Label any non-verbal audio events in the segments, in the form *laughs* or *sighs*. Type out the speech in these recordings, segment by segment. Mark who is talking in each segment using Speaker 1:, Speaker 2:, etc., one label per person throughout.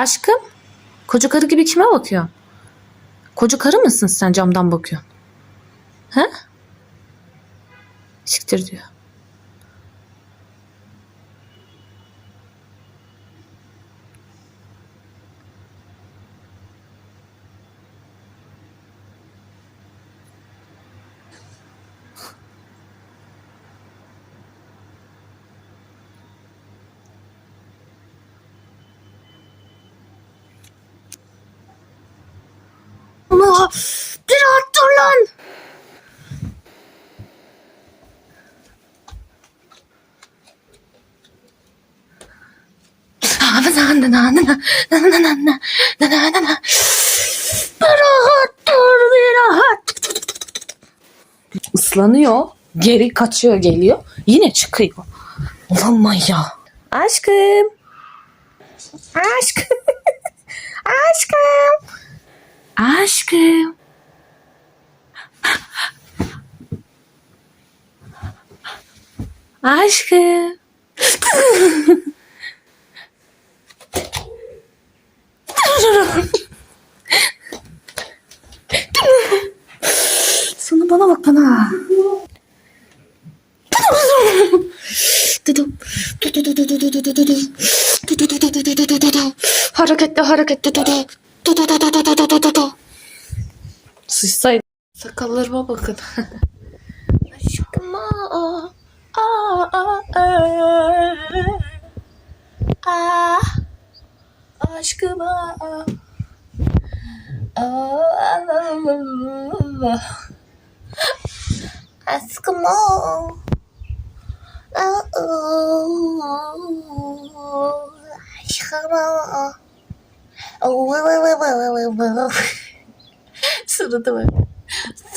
Speaker 1: aşkım. Koca karı gibi kime bakıyorsun? Koca karı mısın sen camdan bakıyorsun? He? Siktir diyor. Allah! Bir dur lan! Bir rahat dur, bir rahat. Islanıyor, geri kaçıyor geliyor, yine çıkıyor. Ulan manyak. Aşkım. Aşkım. *laughs* Aşkım. 圧縮。圧縮。そんなバナナかなハルケットハルケットドド。Sakallarıma bakın. Aşkım aa, aa, aa, aa, aa. Aşkım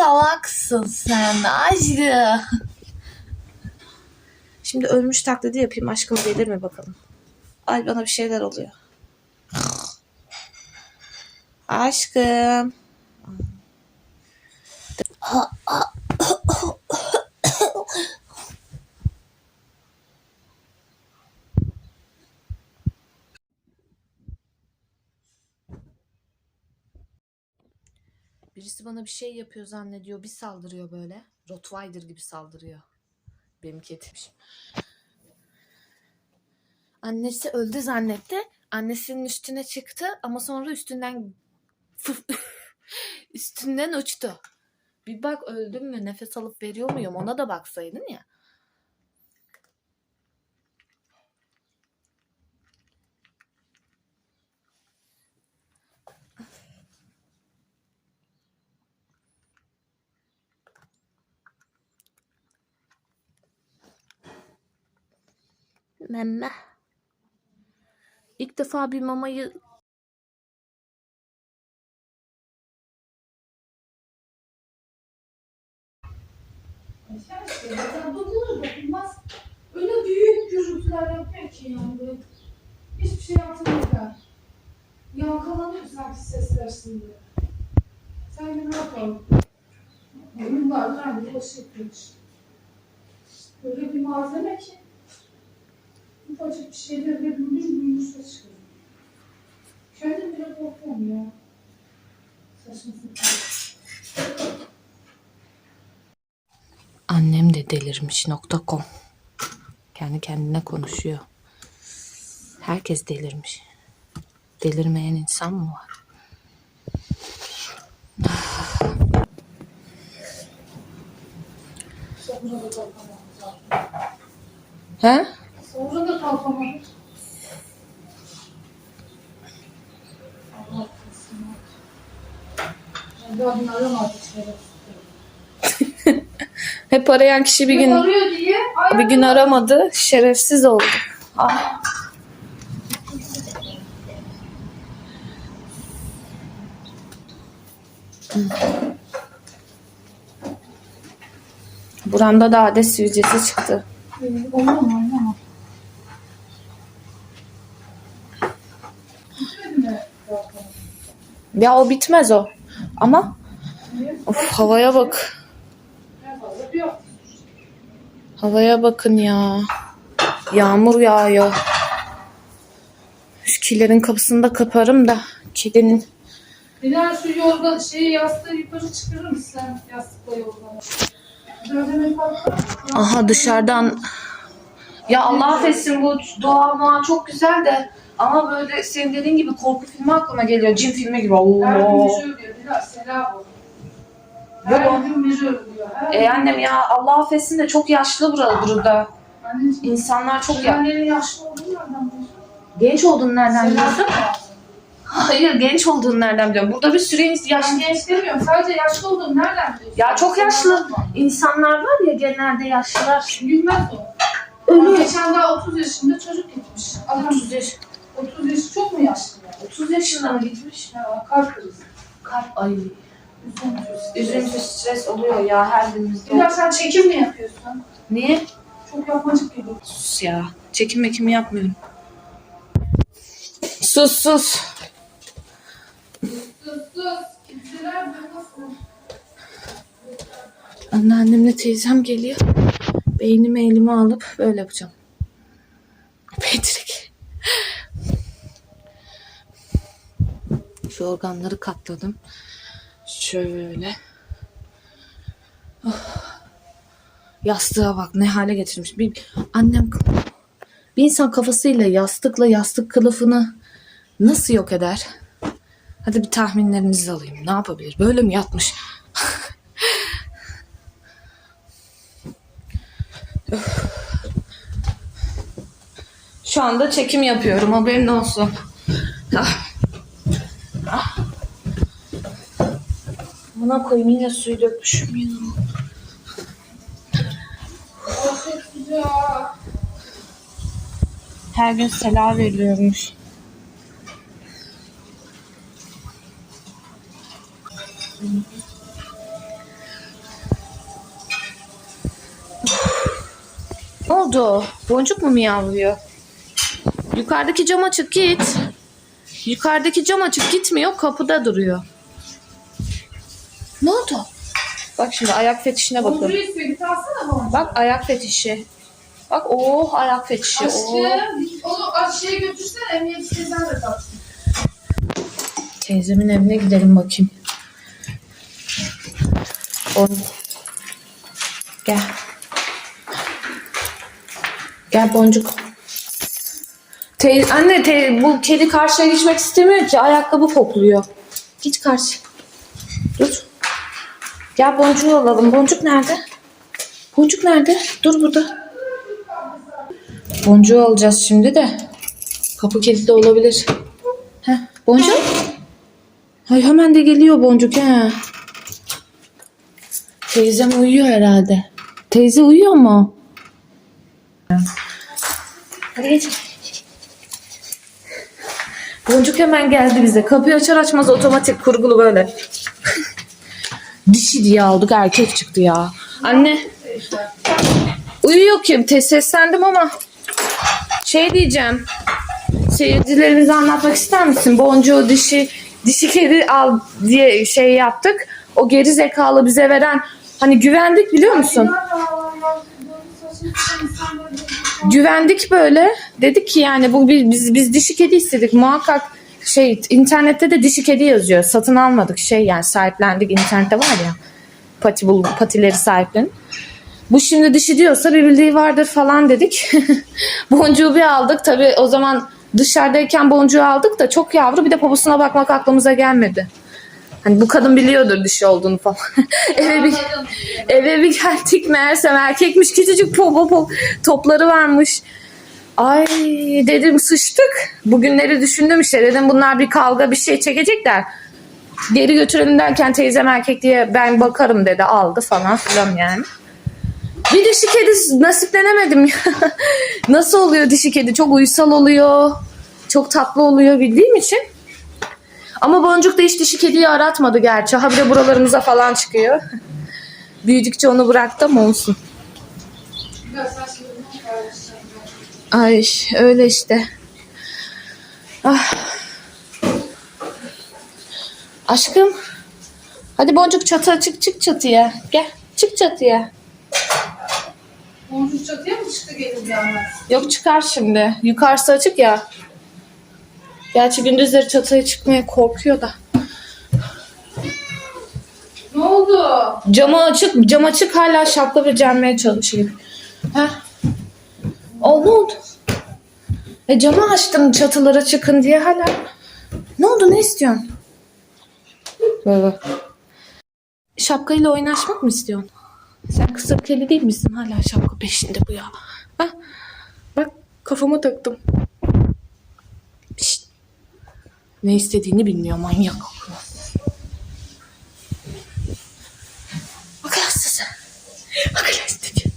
Speaker 1: Salaksın sen aşkım. Şimdi ölmüş taklidi yapayım aşkım gelir mi bakalım. Ay bana bir şeyler oluyor. Aşkım. Birisi bana bir şey yapıyor zannediyor. Bir saldırıyor böyle. Rottweiler gibi saldırıyor. Benim kedim. Annesi öldü zannetti. Annesinin üstüne çıktı ama sonra üstünden *laughs* üstünden uçtu. Bir bak öldüm mü nefes alıp veriyor muyum ona da baksaydın ya. Memme. İlk defa bir mamayı.
Speaker 2: Öyle büyük gürültüler yapıyor ki yani. Hiçbir şey hatırlamıyor. Yankılanıyor sanki sesler şimdi. Sen ne yapalım? Aynı başı yapıyormuş. Böyle bir malzeme ki ufacık bir şeyler ve büyümüş büyümüş çıkıyor. Kendim bile korkuyorum ya. Sapan.
Speaker 1: Annem de delirmiş .com. Kendi kendine konuşuyor. Herkes delirmiş. Delirmeyen insan mı var? *sighs* He?
Speaker 2: Kalkamam. Allah. *laughs* Ben.
Speaker 1: Hep arayan kişi bir gün
Speaker 2: Arıyor diye. Ay,
Speaker 1: bir gün aramadı. Şerefsiz oldu. Ah. Buramda da adet sivilcesi çıktı.
Speaker 2: Oynama oynama. Gitmedi mi zaten?
Speaker 1: Ya o bitmez o. Ama of havaya bak. Havaya bakın ya. Yağmur yağıyor. Üf, Filerin kapısını da kaparım da kedinin.
Speaker 2: Bilal şu yorgan şeyi yastığı yukarı çıkarır mısın? Yastıkla yorganı. Dövdeme kalk.
Speaker 1: Aha dışarıdan ya Allah affetsin bu doğa muğa çok güzel de ama böyle senin dediğin gibi korku filmi aklıma geliyor. Cin filmi gibi.
Speaker 2: Her gün
Speaker 1: Oo.
Speaker 2: müze ölüyor. Bilal selam ol.
Speaker 1: Yok.
Speaker 2: Her gün müze ölüyor. Her
Speaker 1: E annem ya Allah affetsin de çok yaşlı buralı burada.
Speaker 2: Anneciğim.
Speaker 1: İnsanlar çok ya
Speaker 2: Annenin yaşlı olduğunu nereden biliyorsun?
Speaker 1: genç olduğunu nereden biliyorsun? Hayır genç olduğunu nereden biliyorum? Burada bir sürü ins- yaşlı
Speaker 2: Ben genç demiyorum. Sadece yaşlı olduğunu nereden biliyorsun?
Speaker 1: Ya çok yaşlı insanlar var ya genelde yaşlılar.
Speaker 2: Gülmez o. Geçen daha 30 yaşında çocuk gitmiş. Adam
Speaker 1: 30 yaş.
Speaker 2: 30 yaşı çok mu yaşlı ya?
Speaker 1: 30 yaşında mı gitmiş?
Speaker 2: Ya kalp krizi.
Speaker 1: Kalp ay.
Speaker 2: Üzüntü.
Speaker 1: Üzüntü stres oluyor ya her birimizde.
Speaker 2: Bilal sen çekim mi yapıyorsun?
Speaker 1: Niye?
Speaker 2: Çok yapmacık gibi.
Speaker 1: Sus ya. Çekim mekimi yapmıyorum. Sus sus.
Speaker 2: Sus sus. Kimseler duymasın.
Speaker 1: Anneannemle teyzem geliyor. Beynimi elime alıp böyle yapacağım. Petrik. Şu organları katladım. Şöyle. Oh. Yastığa bak ne hale getirmiş. Bir, annem bir insan kafasıyla yastıkla yastık kılıfını nasıl yok eder? Hadi bir tahminlerinizi alayım. Ne yapabilir? Böyle mi yatmış? *laughs* Şu anda çekim yapıyorum haberin olsun. Ah. Ah. Buna koyayım yine suyu dökmüşüm ya. Her gün sela veriliyormuş. Ne oldu? Boncuk mu miyavlıyor? Yukarıdaki cam açık git. Yukarıdaki cam açık gitmiyor kapıda duruyor. Ne oldu? Bak şimdi ayak fetişine bakın. Bak ayak fetişi. Bak oh ayak fetişi. Oh.
Speaker 2: Aşkım onu aşağıya götürsene emniyet teyzen de taksın.
Speaker 1: Teyzemin evine gidelim bakayım. On... Gel. Gel boncuk. Tey anne te bu kedi karşıya geçmek istemiyor ki ayakkabı kokluyor. Git karşı. Dur. Gel boncuğu alalım. Boncuk nerede? Boncuk nerede? Dur burada. Boncuğu alacağız şimdi de. Kapı kilitli olabilir. Heh, boncuk. Ay hemen de geliyor boncuk ha. Teyzem uyuyor herhalde. Teyze uyuyor mu? Hadi geç. Boncuk hemen geldi bize. Kapıyı açar açmaz otomatik kurgulu böyle. Dişi diye aldık erkek çıktı ya. Anne uyuyor ki seslendim ama şey diyeceğim. Seyircilerimize anlatmak ister misin? Boncuğu dişi dişi kedi al diye şey yaptık. O geri zekalı bize veren hani güvendik biliyor musun? Güvendik böyle. Dedik ki yani bu biz, biz dişi kedi istedik. Muhakkak şey internette de dişi kedi yazıyor. Satın almadık şey yani sahiplendik internette var ya. Pati bul, patileri sahiplenin. Bu şimdi dişi diyorsa bir bildiği vardır falan dedik. *laughs* boncuğu bir aldık. Tabii o zaman dışarıdayken boncuğu aldık da çok yavru bir de poposuna bakmak aklımıza gelmedi. Hani bu kadın biliyordur dişi olduğunu falan. *laughs* eve bir eve bir geldik meğersem erkekmiş küçücük popo pop topları varmış. Ay dedim sıçtık. Bugünleri düşündüm işte dedim bunlar bir kavga bir şey çekecekler. Geri götürelim derken teyzem erkek diye ben bakarım dedi aldı falan filan yani. Bir dişi kedi nasiplenemedim ya. *laughs* Nasıl oluyor dişi kedi? Çok uysal oluyor. Çok tatlı oluyor bildiğim için. Ama Boncuk da hiç dişi kediyi aratmadı gerçi. Ha bir de buralarımıza falan çıkıyor. *laughs* Büyüdükçe onu bıraktım olsun. Ay öyle işte. Ah. Aşkım. Hadi Boncuk çatıya çık çık çatıya. Gel çık çatıya.
Speaker 2: Boncuk çatıya mı çıktı gelir gelmez?
Speaker 1: Yok çıkar şimdi. Yukarısı açık ya. Gerçi gündüzleri çatıya çıkmaya korkuyor da.
Speaker 2: Ne oldu?
Speaker 1: Camı açık, cam açık hala şapka becermeye çalışıyor. Ha? O ne oldu? E camı açtım çatılara çıkın diye hala. Ne oldu ne istiyorsun? Böyle. Şapkayla oynaşmak mı istiyorsun? Sen kısır keli değil misin? Hala şapka peşinde bu ya. Ha? Bak kafama taktım. Şşt. Ne istediğini bilmiyor manyak. Akıl hastası. Akıl hastası.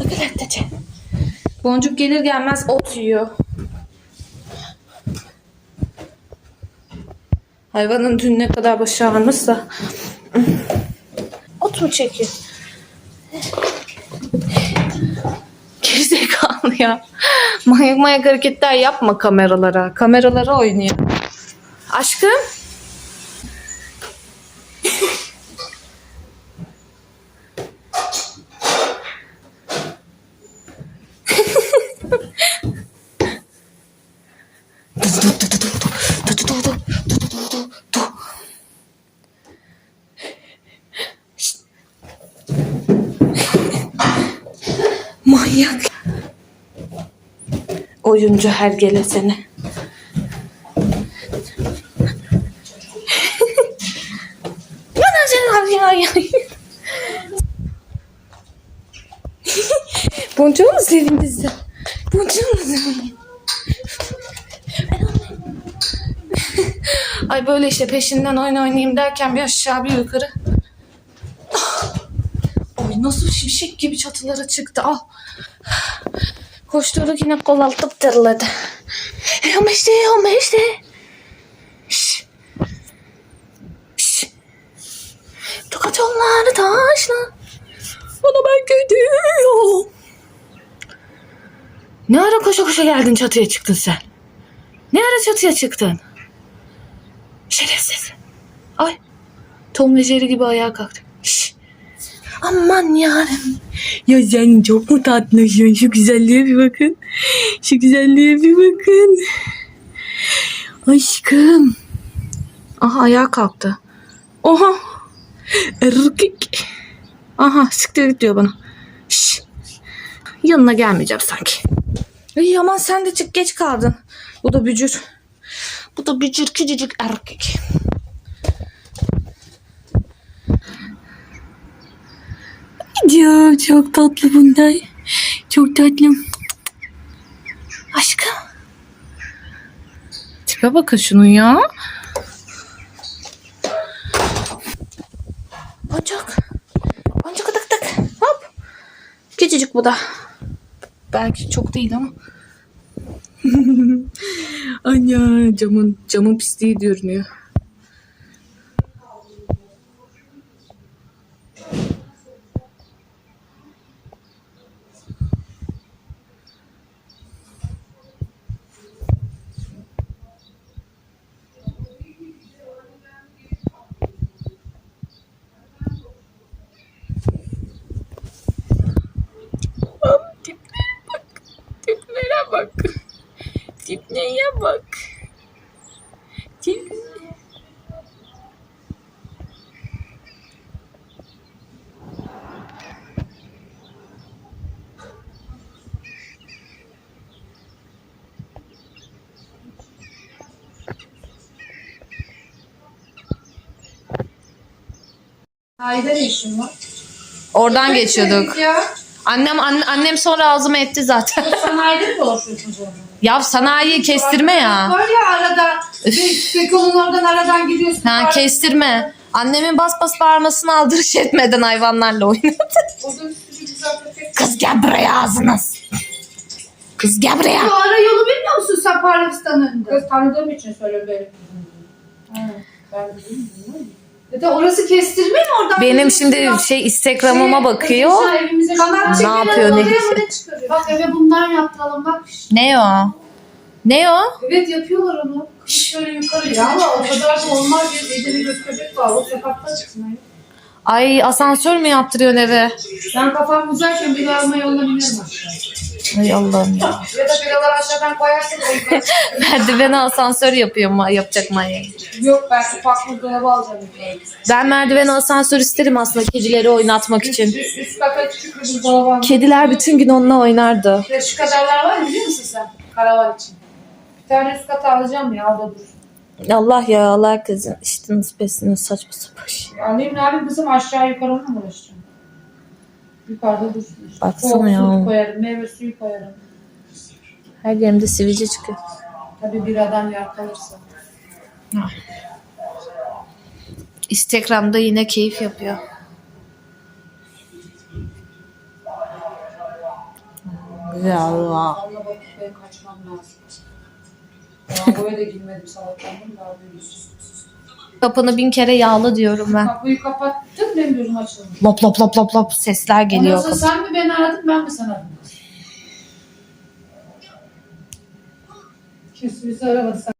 Speaker 1: Akıl hastası. Boncuk gelir gelmez ot yiyor. Hayvanın dün ne kadar başı ağrımışsa. Ot mu çekiyor? Gerizekalı ya. Manyak manyak hareketler yapma kameralara. Kameralara oynuyor. Aşkım. Manyak. Oyuncu hergele seni. Boncuğu mu sevindin sen? Boncuğu mu sevindin? Ay böyle işte peşinden oyun oynayayım derken bir aşağı bir yukarı. Ay nasıl şimşek gibi çatılara çıktı. Al. Koşturduk yine kol altı tırladı. Ama işte ama işte. Şş. Şş. Tokat yolları taşla. Bana ben gidiyorum. Ne ara koşa koşa geldin çatıya çıktın sen? Ne ara çatıya çıktın? Şerefsiz. Ay. Tom ve Jerry gibi ayağa kalktı. Şş. Aman yarım. Ya sen çok mu tatlısın? Şu güzelliğe bir bakın. Şu güzelliğe bir bakın. Aşkım. Aha ayağa kalktı. Oha. Erkek. Aha siktir git diyor bana. Şş. Yanına gelmeyeceğim sanki. İyi aman sen de çık geç kaldın. Bu da bücür. Bu da bücür küçücük erkek. Ya çok tatlı bunlar. Çok tatlı. Aşkım. Tipe bakın şunun ya. Boncuk. Boncuk tık tık. Hop. Küçücük bu da. Belki çok değil ama. *laughs* Anya camın camın pisliği görünüyor. Tiplere bak. Tiplere bak. Bak. Tip...
Speaker 2: Ayda ne işin var?
Speaker 1: Oradan geçiyorduk.
Speaker 2: Ya.
Speaker 1: Annem anne, annem sonra ağzıma etti zaten.
Speaker 2: Sanayide mi dolaşıyorsunuz orada?
Speaker 1: Ya sanayi kestirme ya.
Speaker 2: Var ya arada. Bekolun oradan aradan giriyorsun.
Speaker 1: Ha kestirme. Annemin bas bas bağırmasını aldırış etmeden hayvanlarla oynadı. Kız gel buraya ağzınız. Kız gel buraya.
Speaker 2: Bu ara yolu bilmiyor musun sen Parabistan'ın önünde? Kız tanıdığım için söylüyorum benim. Ben bilmiyorum. Ya orası kestirme mi oradan?
Speaker 1: Benim şimdi şey Instagram'ıma bakıyor.
Speaker 2: Kanat
Speaker 1: Ne
Speaker 2: çekilen
Speaker 1: yapıyor, ne
Speaker 2: çıkarıyor. Bak eve bundan yaptıralım bak.
Speaker 1: Ne o? Ne o?
Speaker 2: Evet yapıyorlar onu. Kız şöyle yukarı ya ama o kadar da olmaz. Geceli göz köpek var. O sokakta çıksın.
Speaker 1: Ay asansör mü yaptırıyorsun eve?
Speaker 2: Ben kafam uzarken beni almaya yoldan inerim aşağı.
Speaker 1: Ay Allah'ım ya. *laughs*
Speaker 2: Ya da biraları aşağıdan koyarsın.
Speaker 1: Merdivene asansör yapıyor ma yapacak manyak.
Speaker 2: Yok ben ufak buzdolabı alacağım.
Speaker 1: Ben merdiven asansör isterim aslında kedileri oynatmak için.
Speaker 2: Üst, üst kata küçük bir alacağım.
Speaker 1: Kediler bütün gün onunla oynardı.
Speaker 2: Ya şu kadarlar var biliyor musun sen? Karavan için. Bir tane üst kata alacağım ya o da dur.
Speaker 1: Allah ya Allah kızın işte nispesini saçma sapan. şey.
Speaker 2: Alayım ne yapayım kızım aşağı yukarı mı uğraşacağım? Yukarıda dursun. işte.
Speaker 1: Baksana
Speaker 2: Soğuk
Speaker 1: ya.
Speaker 2: suyu koyarım, meyve suyu koyarım.
Speaker 1: Her yerimde sivilce çıkıyor.
Speaker 2: Tabii biradan yer kalırsa.
Speaker 1: Instagram'da yine keyif yapıyor. Ya Allah.
Speaker 2: Ben kaçmam lazım. Ya boya da girmedim salaklandım daha sus.
Speaker 1: Kapını bin kere yağla diyorum ben.
Speaker 2: Kapıyı kapattım benim gözüm açıldı.
Speaker 1: Lop lop lop lop lop sesler geliyor.
Speaker 2: Ondan sonra sen mi beni aradın ben mi sen aradım? Kimse bizi aramadı.